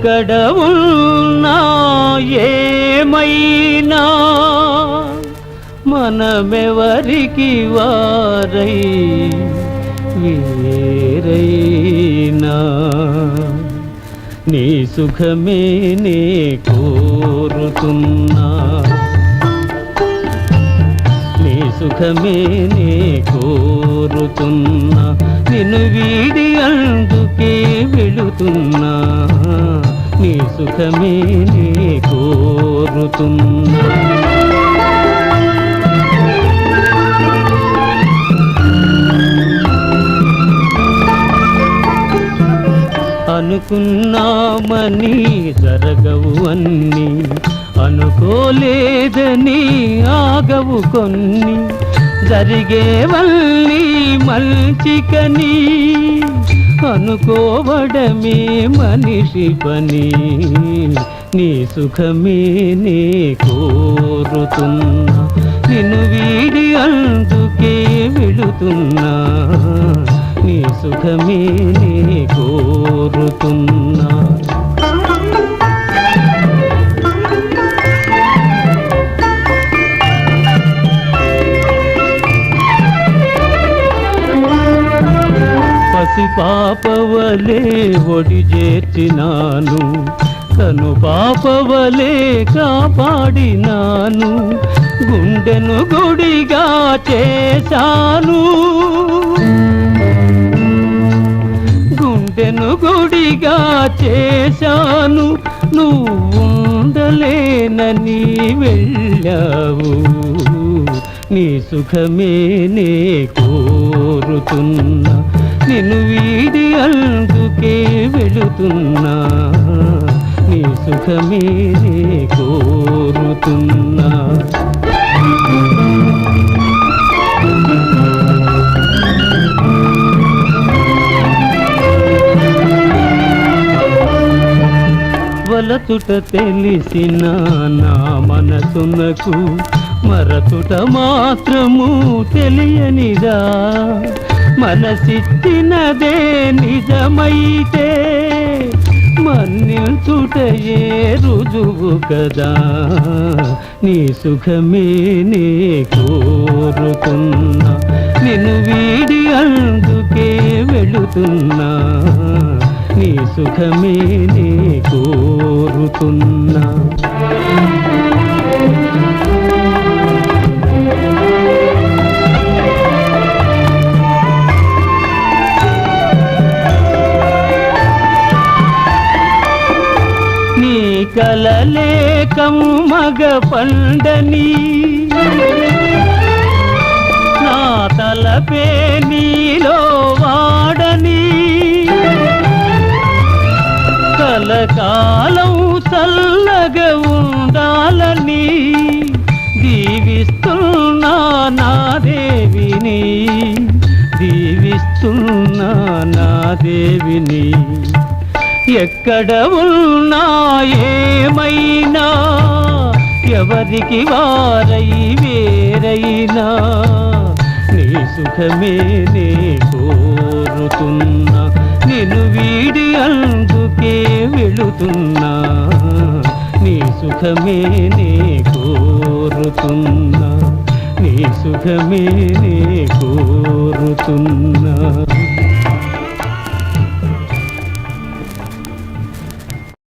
ఎక్కడ ఉన్నా ఏమైనా మనమెవరికి వారై వేరైనా నీ సుఖమే నే కోరుతున్నా. నీ సుఖమే నే కోరుతున్నా. నిన్ను వీడి అందుకే వెళుతున్నా. సుఖమే నే కోరుతున్నా అనుకున్నామని జరగవు అన్ని అనుకోలేదని ఆగవు కొన్ని. జరిగేవల్లి మల్చికని అనుకోవడమే మనిషి పని. నీ సుఖమే నే కోరుతున్నా. నిన్ను వీడి అందుకే విడుతున్నా నీ సుఖమే నే కోరుతున్నా. పసి పాపవలే ఒడి చేర్చినాను. కను పాపవలే కాపాడినాను. గుండెను గుడిగా చేశాను. గుండెను గుడిగా చేశాను. నువ్వు ఉండలేనని వెళ్ళావు. నీ సుఖమే నే కోరుతున్నా. నిన్ను వీడి అందుకే వెళుతున్నా. నీ సుఖమే కోరుతున్నా. వలతుట తెలిసిన నా మనసునకు మరతుట మాత్రము తెలియనిదా? మనసిచ్చినదే నిజమైతే మన్నిల్చుటయే రుజువు కదా? నీ సుఖమే నే కోరుకున్నా. నిన్ను వీడి అందుకే వెళుతున్నా. నీ సుఖమే నే కోరుతున్నా కలలేకము మగ పండని. నా తలపే నీలో వాడని. కలకాలం చల్లగ ఉండాలని దీవిస్తున్నా నా దేవిని. దీవిస్తున్నా నా దేవిని. ఎక్కడ ఉన్నా ఏమైనా ఎవరికి వారై వేరైనా నీ సుఖమే నే కోరుతున్నా నిన్ను వీడి అందుకే వెళుతున్నా నీ సుఖమే నే కోరుతున్నా నీ సుఖమే నే కోరుతున్నా.